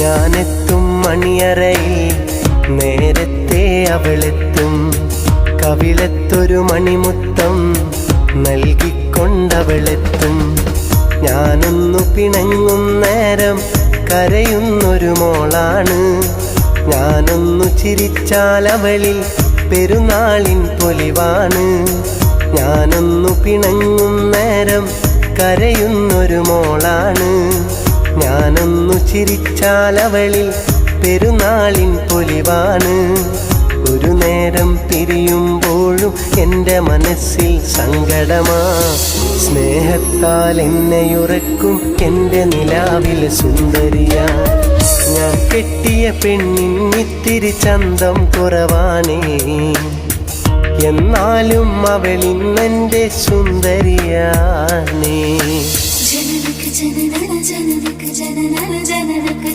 ഞാനെത്തും മണിയറയിൽ. നേരത്തെ അവളെത്തും. കവിളത്തൊരു മണിമുത്തം നൽകിക്കൊണ്ടവളെത്തും. ഞാനൊന്നു പിണങ്ങും നേരം കരയുന്നൊരു മോളാണ്. ഞാനൊന്നു ചിരിച്ചാൽ അവളിൽ പെരുന്നാളിൻ പൊലിവാണ്. ഞാനൊന്നു പിണങ്ങും നേരം കരയുന്നൊരു മോളാണ്. അവളിൽ പെരുന്നാളിൻ പൊലിവാണ്. ഒരു നേരം പിരിയുമ്പോഴും എന്റെ മനസ്സിൽ സങ്കടമാ. സ്നേഹത്താൽ എന്നെയുറക്കും എന്റെ നിലാവിൽ സുന്ദരിയ. ഞാൻ കെട്ടിയ പെണ്ണിൻ ഇത്തിരി ചന്തം കുറവാണേ. എന്നാലും അവളിന്നെന്റെ സുന്ദരിയാണേ. జనన జననక జనన జననక